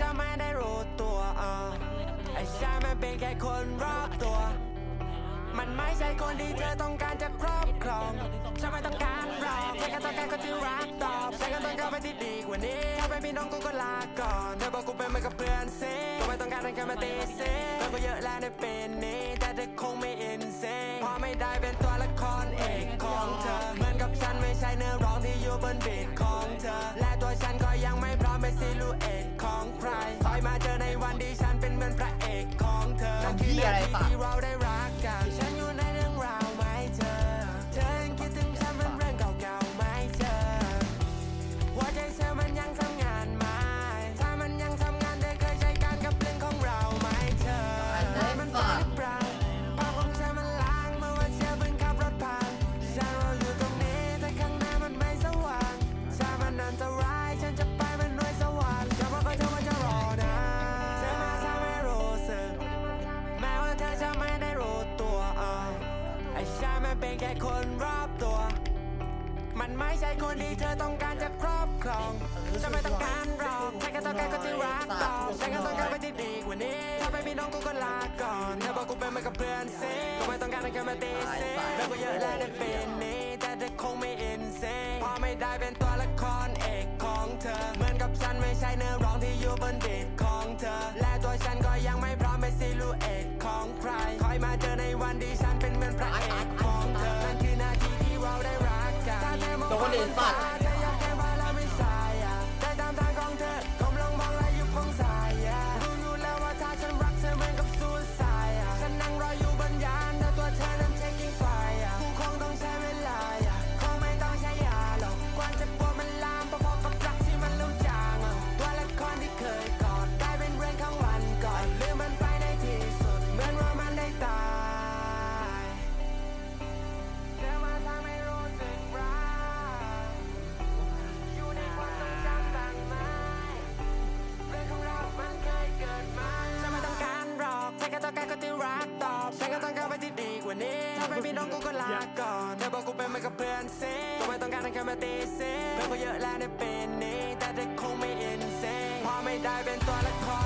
จะไม่ได้รู้ตัวอะไอ้ชายมันเป็นแค่คนรอบตัว มันไม่ใช่คนที่เธอต้องการจะครอบครองฉันไม่ต้องการหรอกฉันต้องการคนที่รักตอบฉันก็ต้องการไปที่ดีกว่านี้ถ้าเป็นพี่น้องกูก็ลาก่อนเธอบอกกูเป็นเหมือนกับเพื่อนซีก็ไม่ต้องการให้ใครมาตีซีเธอก็เยอะแล้วในเปีนี้ แต่เธอคงไม่อินซีเพราะไม่ได้เป็นตัวละครเอกของเธอ เหมือนกับฉันไม่ใช่เนื้อร้องที่อยู่บนบีทของเธอ ไม่ใช่คนที่เธอต้องการจะครอบครองฉันไม่ต้องการหรอกฉันแค่ต้องการคนที่รักต่อฉันแค่ต้องการไปที่ดีกว่านี้ถ้าไม่มีน้องกูก็ลาก่อนเธอบอกกูเป็นเหมือนกับเพื่อนซีก็ไม่ต้องการให้ใครมาตีซีแล้วก็เยอะแล้วในปีนี้แต่เธอคงไม่อินซีเพราะไม่ได้เป็นตัวละครเอกของเธอ เหมือนกับฉันไม่ใช่เนื้อร้องที่อยู่บนบีทของเธอ และตัวฉันก็ยังไม่พร้อมเป็นซิลูเอตของใครคอยมาเจอในวันที่ฉันเป็นเหมือนพระเอก ถ้าเธอมองโดนเด่นสัตว์ การคนที่รักตอบฉันก็ต้องการไปที่ดีกว่านี้ถ้าไม่มีน้องกูก็ลาก่อนเธอบอกกูเป็นเหมือนกับเพื่อนซีก็ไม่ต้องการทั้งแค่มาตีซีเพื่อนก็เยอะแล้วในปีนี้แต่เด็กคงไม่อินซีเพราะไม่ได้เป็นตัวละคร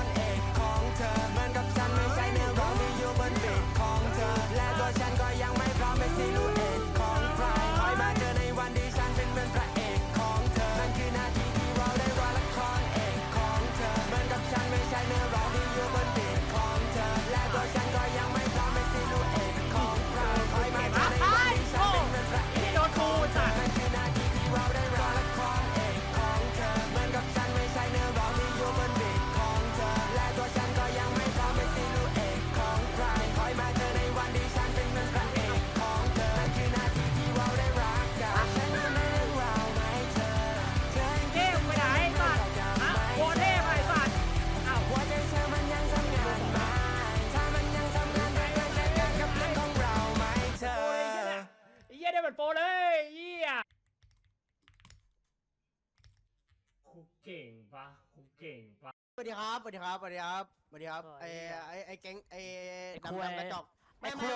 กูเก่งปะกูเก่งปะสวัสดีครับสวัสดีครับสวัสดีครับสวัสดีครับไอ้ไอ้ไอ้แก๊งไอ้ดำดำกระจอกไม่ไม่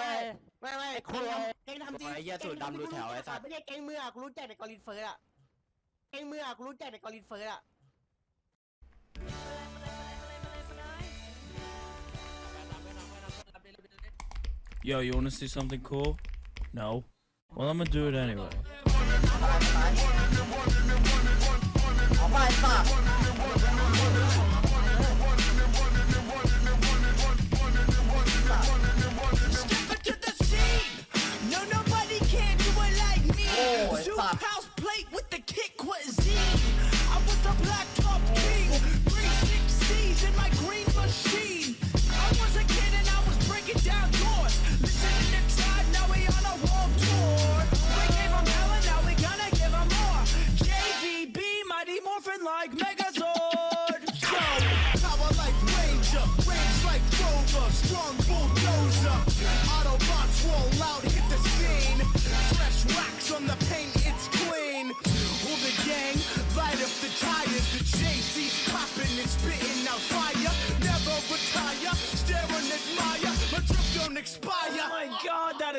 ไม่ไม่แก๊งทำแก๊งทำจริงไอ้เหี้ยสูตรดำดูแถวไอ้สัตว์ไม่ใช่แก๊งเมื่อกูรู้จักแต่กอลินเฟิร์สอะแก๊งเมื่อกูรู้จักแต่กอลินเฟิร์สอะ Yo, you want to see something cool? No? Well, I'm gonna do it anyway. เอาไ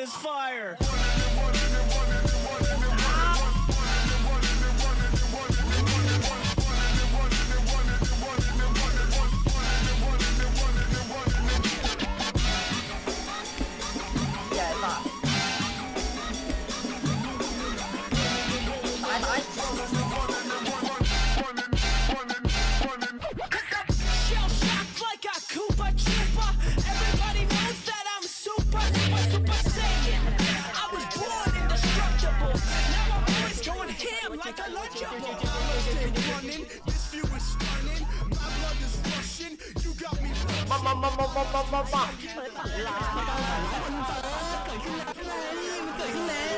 is fire. มามามามามามามาเปิดฝันร้ายเปิดฝันร้ายมันเกิดขึ้นแล้วมันเกิดขึ้นแล้ว